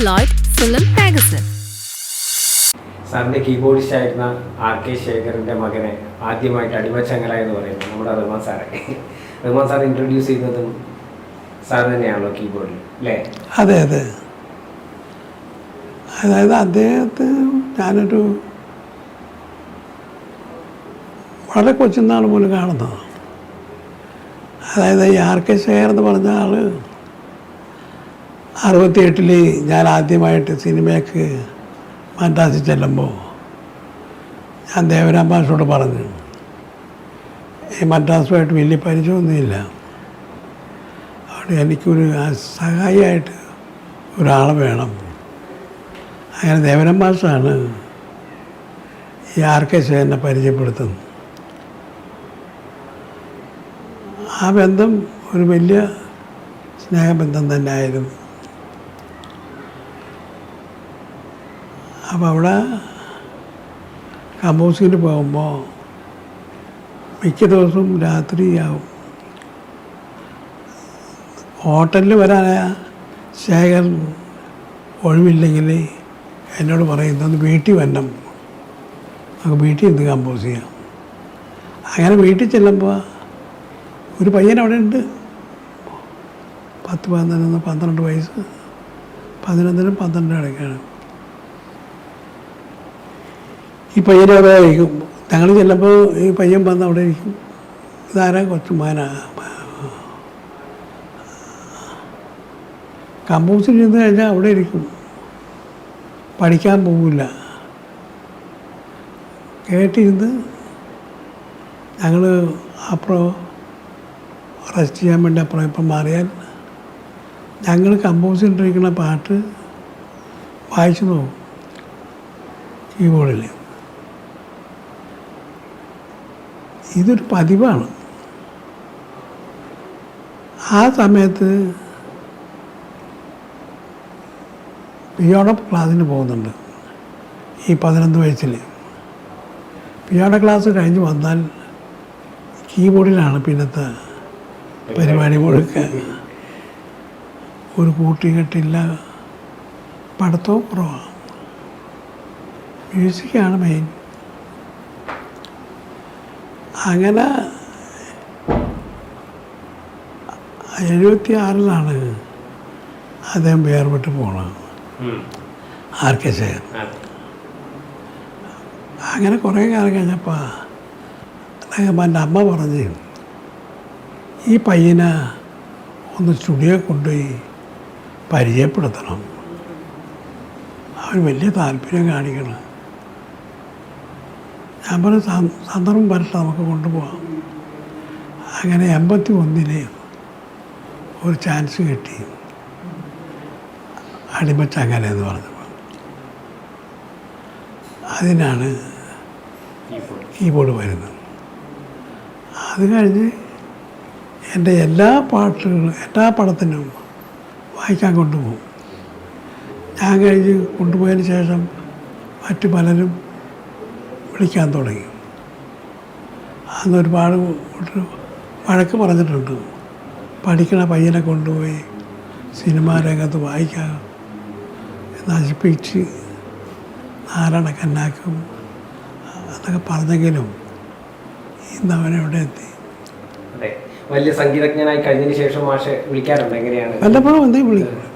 Celluloid film magazine സാറിന്റെ keyboardist ആയിരുന്ന R K ശേഖറിന്റെ മകനെ ആദ്യമായിട്ട് അടിമച്ചങ്ങല എന്ന് പറയുന്നത് നമ്മുടെ റഹ്മാൻ സാറെ. റഹ്മാൻ സാർ ഇൻട്രൊഡ്യൂസ് ചെയ്തതും സാർ തന്നെയാണല്ലോ കീബോർഡിൽ അല്ലേ? അതെ അതെ. അതായത് അദ്ദേഹത്തെ ഞാനൊരു വളരെ കൊച്ചുനാൾ പോലും കാണുന്നതാണ്. അതായത് ഈ ആർ കെ ശേഖർ എന്ന് പറഞ്ഞ ആൾ അറുപത്തിയെട്ടിൽ ഞാൻ ആദ്യമായിട്ട് സിനിമയ്ക്ക് മദ്രാസിൽ ചെല്ലുമ്പോൾ ഞാൻ ദേവരാം മാഷോട് പറഞ്ഞു ഈ മദ്രാസുമായിട്ട് വലിയ പരിചയമൊന്നുമില്ല. അവിടെ എനിക്കൊരു സഹായിയായിട്ട് ഒരാൾ വേണം. അങ്ങനെ ദേവരാം മാഷാണ് ഈ ആർ കെ ശേഖരനെ പരിചയപ്പെടുത്തുന്നത്. ആ ബന്ധം ഒരു വലിയ സ്നേഹബന്ധം തന്നെ അപ്പോൾ അവിടെ കമ്പോസിങ്ങിന് പോകുമ്പോൾ മിക്ക ദിവസവും രാത്രിയാവും. ഹോട്ടലിൽ വരാൻ ശേഖർ ഒഴിവില്ലെങ്കിൽ എന്നോട് പറയുന്നത് ഒന്ന് വീട്ടിൽ വരണം. നമുക്ക് വീട്ടിൽ എന്ത് കമ്പോസ് ചെയ്യാം. അങ്ങനെ വീട്ടിൽ ചെല്ലുമ്പോൾ ഒരു പയ്യൻ അവിടെ ഉണ്ട്. പത്ത് പതിനൊന്ന് പന്ത്രണ്ട് വയസ്സ്. പതിനൊന്നിനും പന്ത്രണ്ടിനും ഇടയ്ക്കാണ്. ഈ പയ്യന്റെ അവിടെ ഇരിക്കും. ഞങ്ങൾ ചെല്ലുമ്പോൾ ഈ പയ്യൻ വന്ന് അവിടെ ഇരിക്കും. ഇതാരാ കൊച്ചുമാനാ കമ്പോസിൽ ചെന്ന് കഴിഞ്ഞാൽ അവിടെ ഇരിക്കും. പഠിക്കാൻ പോവില്ല. കേട്ടിരുന്ന് ഞങ്ങൾ അപ്പുറം റെസ്റ്റ് ചെയ്യാൻ വേണ്ടി അപ്പുറം ഇപ്പം മാറിയാൽ ഞങ്ങൾ കമ്പോസ് ചെയ്തിരിക്കുന്ന പാട്ട് വായിച്ചു നോക്കും. കീബോർഡിൽ ഇതൊരു പതിവാണ്. ആ സമയത്ത് പിയോണ ക്ലാസ്സിന് പോകുന്നുണ്ട്. ഈ പതിനൊന്ന് വയസ്സിൽ പിയോണ ക്ലാസ് കഴിഞ്ഞ് വന്നാൽ കീബോർഡിലാണ് പിന്നത്തെ പരിപാടി മുഴുക്ക ഒരു കൂട്ടുകെട്ടില്ല പഠിത്തവും കുറവാണ്. മ്യൂസിക്കാണ് മെയിൻ. അങ്ങനെ എഴുപത്തി ആറിലാണ് അദ്ദേഹം വേർപെട്ട് പോണത്. ആർ കെ ശേഖർ അങ്ങനെ കുറേ കാലം കഴിഞ്ഞപ്പോൾ എന്റെ അമ്മ പറഞ്ഞ് ഈ പയ്യനെ ഒന്ന് സ്റ്റുഡിയോ കൊണ്ടുപോയി പരിചയപ്പെടുത്തണം. അവർ വലിയ താല്പര്യം കാണിക്കണം. ഞാൻ പറഞ്ഞു "സ- സന്ദർഭം വരട്ടെ നമുക്ക് കൊണ്ടുപോകാം അങ്ങനെ എൺപത്തി ഒന്നിന് ഒരു ചാൻസ് കിട്ടി. അടിമച്ചങ്ങല എന്ന് പറഞ്ഞു അതിനാണ് കീബോർഡ് വരുന്നത്. അത് കഴിഞ്ഞ് എന്റെ എല്ലാ പാട്ടുകളും എല്ലാ പടത്തിനും വായിക്കാൻ കൊണ്ടുപോകും. ഞാൻ കഴിഞ്ഞ് കൊണ്ടുപോയതിന് ശേഷം മറ്റു പലരും വിളിക്കാൻ തുടങ്ങി. അന്ന് ഒരുപാട് ഒരു വഴക്ക് പറഞ്ഞിട്ടുണ്ട്. പഠിക്കണ പയ്യനെ കൊണ്ടുപോയി സിനിമാ രംഗത്ത് വായിക്കാൻ നശിപ്പിച്ച് നാരായണ കന്നാക്കും അതൊക്കെ പറഞ്ഞെങ്കിലും ഇന്ന് അവനെവിടെ എത്തി? അതെ. വലിയ സംഗീതജ്ഞനായി കഴിഞ്ഞതിന് ശേഷം മാഷെ വിളിക്കാറുണ്ട്? എങ്ങനെയാണ്? വല്ലപ്പോഴും എന്തെങ്കിലും വിളിക്കും.